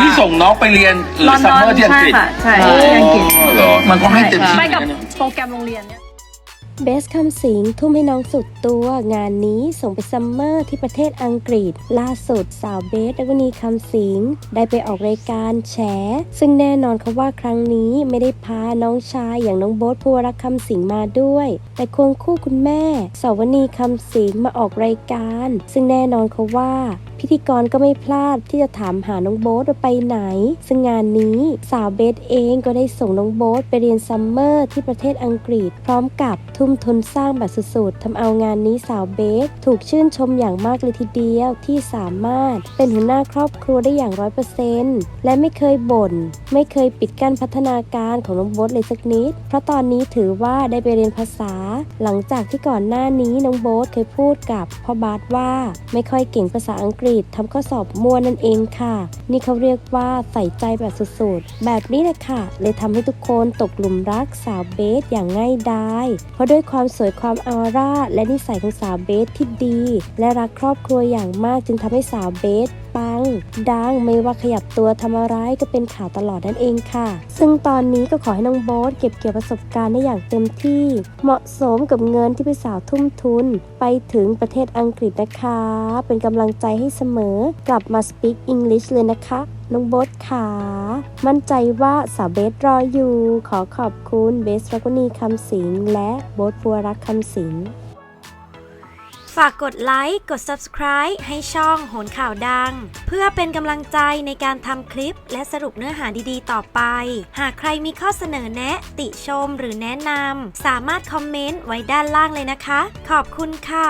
ที่ส่งน้องไปเรียนลอนดซัมอนเมอร์ที่อังใช่กฤษค่ะใช่อ๋อที่อังกฤษเหรอมันก็ให้เต็มที่ไปกับนะเนี่ยโปรแกรมโรงเรียนเนี่ย เบสคำสิงทุ่มให้น้องสุดตัวงานนี้ส่งไปซัมเมอร์ที่ประเทศอังกฤษ ล่าสุดสาวเบสและวนีคำสิงได้ไปออกรายการแฉ ซึ่งแน่นอนเขาว่าครั้งนี้ไม่ได้พาน้องชายอย่างน้องโบ๊ทภูวรักคำสิงมาด้วย แต่ควงคู่คุณแม่สาวนีคำสิงมาออกรายการ ซึ่งแน่นอนเขาว่าพิธีกรก็ไม่พลาดที่จะถามหาน้องโบ๊ทว่าไปไหน ซึ่งงานนี้สาวเบสเองก็ได้ส่งน้องโบ๊ทไปเรียนซัมเมอร์ที่ประเทศอังกฤษ พร้อมกับทุ่มทุนสร้างแบบสุดๆทำเอางานนี้สาวเบสถูกชื่นชมอย่างมากเลยทีเดียวที่สามารถเป็นหัวหน้าครอบครัวได้อย่างร้อยเปอร์เซนต์และไม่เคยบ่น ไม่เคยปิดกั้นพัฒนาการของน้องโบ๊ทเลยสักนิด เพราะตอนนี้ถือว่าได้ไปเรียนภาษา หลังจากที่ก่อนหน้านี้น้องโบ๊ทเคยพูดกับพ่อบาสว่าไม่ค่อยเก่งภาษาอังกฤษทำข้อสอบมั่วนั่นเองค่ะ นี่เขาเรียกว่าใส่ใจแบบสุดๆแบบนี้แหละค่ะ เลยทำให้ทุกคนตกหลุมรักสาวเบสอย่างง่ายดายเพราะด้วยยความสวยความออร่า และนิสัยของสาวเบสที่ดี และรักครอบครัวอย่างมากจึงทำให้สาวเบสปัง ดังไม่ว่าขยับตัวทำอะไรก็เป็นข่าวตลอดนั่นเองค่ะ ซึ่งตอนนี้ก็ขอให้น้องโบ๊ทเก็บเกี่ยวประสบการณ์ได้อย่างเต็มที่ เหมาะสมกับเงินที่พี่สาวทุ่มทุน ไปถึงประเทศอังกฤษนะคะ เป็นกำลังใจให้เสมอกลับมา speak English เลยนะคะ น้องบ๊ทขามั่นใจว่าสาวเบสรออยู่ ขอขอบคุณเบสรักวณีคำสิงและโบ๊ทพัวรักคำสิงฝากกดไลค์ กด subscribe ให้ช่องโหนข่าวดัง เพื่อเป็นกำลังใจในการทำคลิปและสรุปเนื้อหาดีๆ ต่อไป หากใครมีข้อเสนอแนะ ติชมหรือแนะนำสามารถคอมเมนต์ไว้ด้านล่างเลยนะคะ ขอบคุณค่ะ